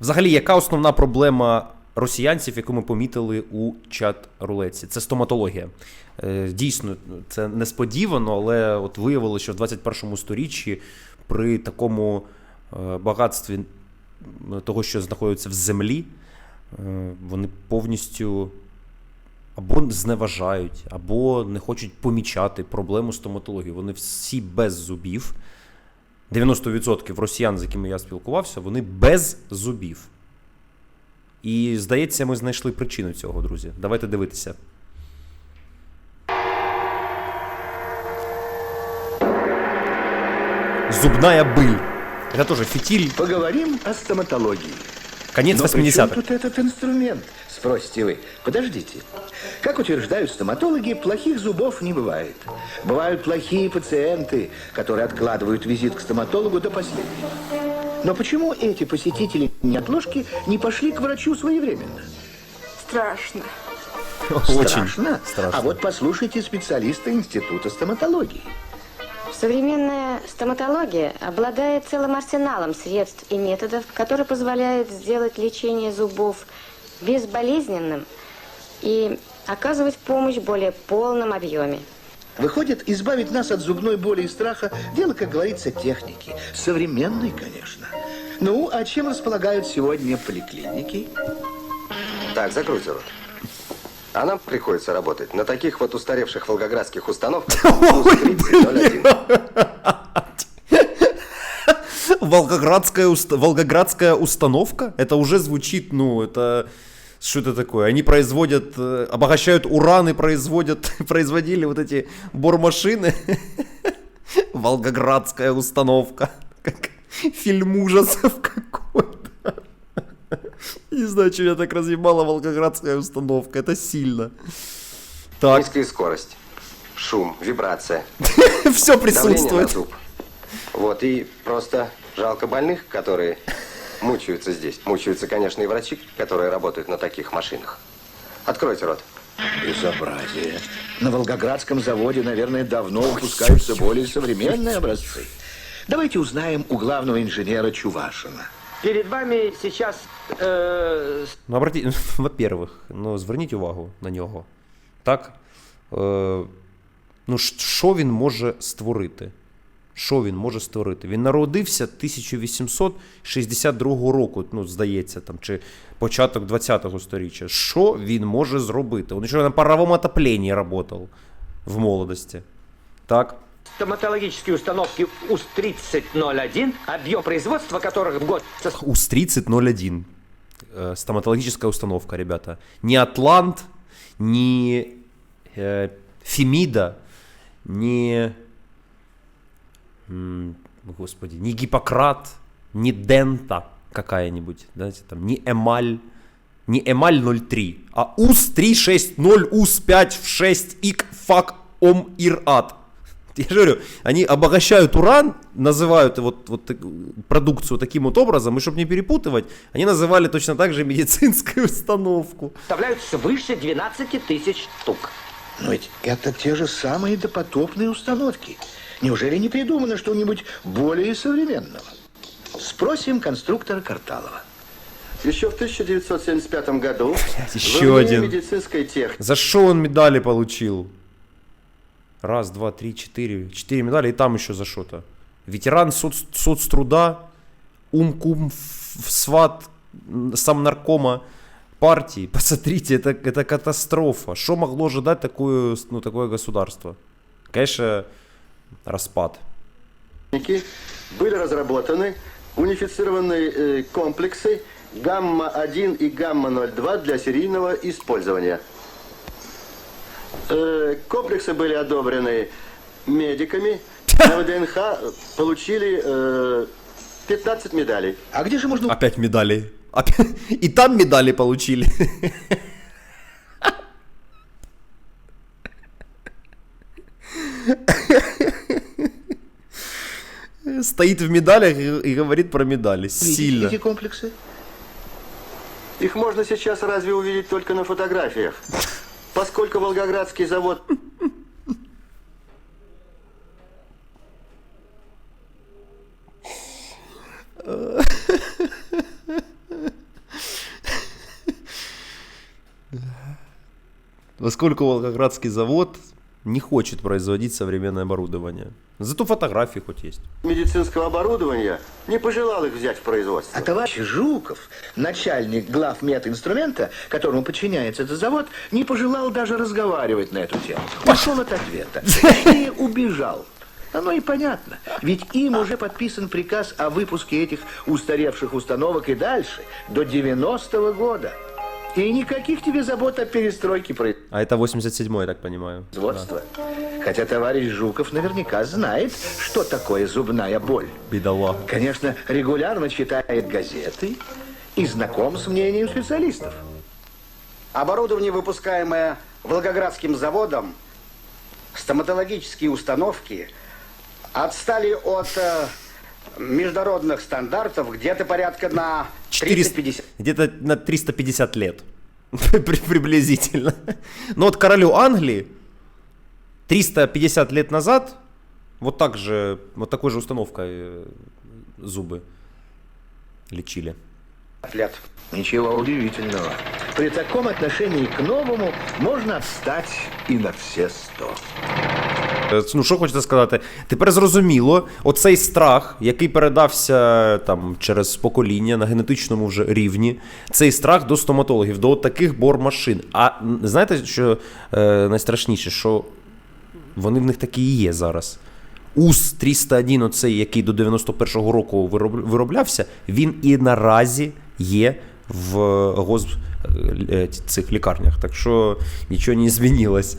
Взагалі, яка основна проблема росіянців, яку ми помітили у чат рулетці? Це стоматологія. Е, Дійсно, це несподівано, але от виявилося, що в 21 сторіччі при такому е, багатстві того, що знаходиться в землі, е, вони повністю або зневажають, або не хочуть помічати проблему стоматології. Вони всі без зубів. 90% росіян, з якими я спілкувався, вони без зубів. І здається, ми знайшли причину цього, друзі. Давайте дивитися. Зубная быль. Это тоже фитиль. Поговорим о стоматологии. Конец Но при чем 80-х. тут этот инструмент? Спросите вы. Подождите. Как утверждают стоматологи, плохих зубов не бывает. Бывают плохие пациенты, которые откладывают визит к стоматологу до последнего. Но почему эти посетители неотложки не пошли к врачу своевременно? Страшно. Очень Страшно? страшно. А вот послушайте специалиста Института стоматологии. Современная стоматология обладает целым арсеналом средств и методов, которые позволяют сделать лечение зубов безболезненным и оказывать помощь в более полном объеме. Выходит, избавить нас от зубной боли и страха – дело, как говорится, техники. Современной, конечно. Ну, а чем располагают сегодня поликлиники? Так, закройте рот. А нам приходится работать на таких вот устаревших волгоградских установках УЗ-3001. Волгоградская, уст- Волгоградская установка? Это уже звучит, ну, это... Что это такое? Они производят, э, обогащают уран и производят, производили вот эти бормашины. Волгоградская установка. Как фильм ужасов какой-то. Не знаю, что меня так разъебала Волгоградская установка. Это сильно. Так, Низкая скорость, шум, вибрация, все присутствует. Вот, и просто жалко больных, которые мучаются здесь. Мучаются, конечно, и врачи, которые работают на таких машинах. Откройте рот. Безобразие. На Волгоградском заводе, наверное, давно выпускаются более современные образцы. Давайте узнаем у главного инженера Чувашина. Перед вами сейчас э, Ну, обрати... во-первых, ну, зверніть увагу на нього. Так? Е, ну, ш- що він може створити? Що він може створити? Він народився 1862 року, ну, здається, там, чи початок 20-го сторіччя. Що він може зробити? Він ще на паровому отопленні працював в молодості. Так? стоматологические установки УС-3001, объем производства которых в год составляет УС-3001. Э, стоматологическая установка, ребята. Не Атлант, не э, Фемида, не... Господи, не Гиппократ, не Дента какая-нибудь, знаете, там, не Эмаль, не Эмаль 03, а УС-360, УС-5 в 6 ик фак ом ир ад. Я же говорю, они обогащают уран, называют вот, вот продукцию таким вот образом, и чтобы не перепутывать, они называли точно так же медицинскую установку. свыше 12 тысяч штук. Но ведь это те же самые допотопные установки. Неужели не придумано что-нибудь более современного? Спросим конструктора Карталова. Еще в 1975 году еще во время один. медицинской техники За что он медали получил? Раз, два, три, четыре. Четыре медали, и там еще за что-то. Ветеран соц, соцтруда, умкум, сват, сам наркома партии. Посмотрите, это, это катастрофа. Что могло ожидать такое, ну, такое государство? Конечно, распад. были разработаны унифицированные э, комплексы гамма-1 и гамма-02 для серийного использования. Э, комплексы были одобрены медиками. На ВДНХ получили э, 15 медалей. А где же можно Опять медали. И там медали получили. стоит в медалях и, и говорит про медали. Сильно. эти комплексы? Их можно сейчас разве увидеть только на фотографиях? Поскольку Волгоградский завод... Поскольку Волгоградский завод не хочет производить современное оборудование. Зато фотографии хоть есть. медицинского оборудования не пожелал их взять в производство. А товарищ Жуков, начальник глав мединструмента, которому подчиняется этот завод, не пожелал даже разговаривать на эту тему. Ушел от ответа. И убежал. Оно и понятно. Ведь им уже подписан приказ о выпуске этих устаревших установок и дальше, до 90-го года. И никаких тебе забот о перестройке производства. А это 87-й, я так понимаю. Хотя товарищ Жуков наверняка знает, что такое зубная боль. Бедолага. Конечно, регулярно читает газеты и знаком с мнением специалистов. Оборудование, выпускаемое Волгоградским заводом, стоматологические установки отстали от э, международных стандартов где-то порядка на 400 350. Где-то на 350 лет. При- Приблизительно. Но вот королю Англии 350 лет назад вот так же, вот такой же установкой э, зубы лечили. лет. Ничего удивительного. При таком отношении к новому можно отстать і на все сто. Е, Ну, що хочете сказати? Тепер зрозуміло, оцей страх, який передався там через покоління на генетичному вже рівні, цей страх до стоматологів, до таких бормашин. А знаєте, що е, найстрашніше, що вони в них такі і є зараз. УС 301, оцей, який до 91-го року вироб- вироблявся, він і наразі є в госп... е, цих лікарнях. Так що нічого не змінилось.